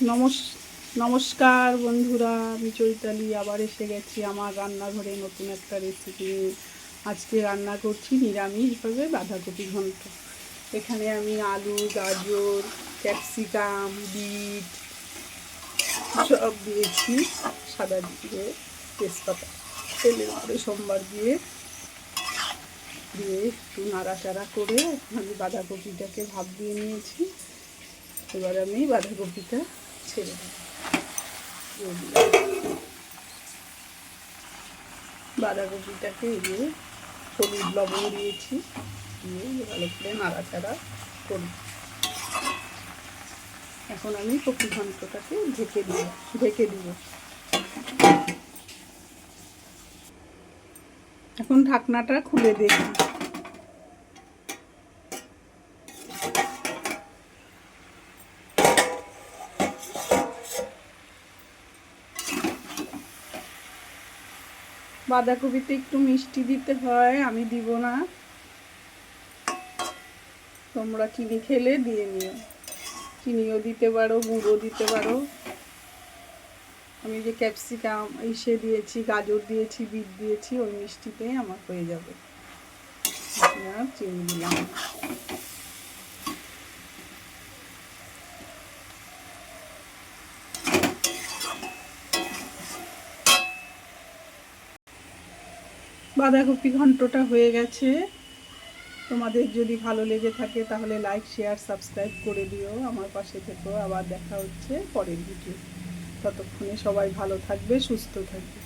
নমস, নমস্কার বন্ধুরা, আমি চৈতালি, আবার এসে গেছি আমার রান্নাঘরে নতুন একটা রেসিপি আজকে রান্না করছি নিরামিষভাবে বাঁধাকপি ঘন্ট। এখানে আমি আলু, গাজর, ক্যাপসিকাম, বিট সব দিয়েছি সাদা দিয়ে তেজপাতা। তেলের উপরে সোমবার দিয়ে দিয়ে একটু নাড়াচাড়া করে আমি বাঁধাকপিটাকে ভাপ দিয়ে নিয়েছি। এবার আমি বাঁধাকপিটা ছেড়ে বাঁধাকপিটাকে দিয়ে হলুদ লবণ দিয়েছি। দিয়ে ভালো করে নাড়াচাড়া করি এখন আমি কপি ঘন্টটাকে ঢেকে দিব ঢেকে দিব। এখন ঢাকনাটা খুলে দেখি। বাঁধাকপিতে একটু মিষ্টি দিতে হয়, আমি দিব না। তোমরা কিনে খেলে দিয়ে নিও। চিনিও দিতে পারো, গুঁড়ো দিতে পারো। আমি যে ক্যাপসিকাম ইসে দিয়েছি, গাজর দিয়েছি, বিট দিয়েছি, ওই মিষ্টিতেই আমার হয়ে যাবে। চিনি দিলাম। বাঁধাকপি ঘন্টটা হয়ে গেছে। তোমাদের যদি ভালো লেগে থাকে তাহলে লাইক শেয়ার সাবস্ক্রাইব করে দিও। আমার পাশে থেকেও আবার দেখা হচ্ছে পরের ভিডিও ততক্ষণে সবাই ভালো থাকবে, সুস্থ থাকবে।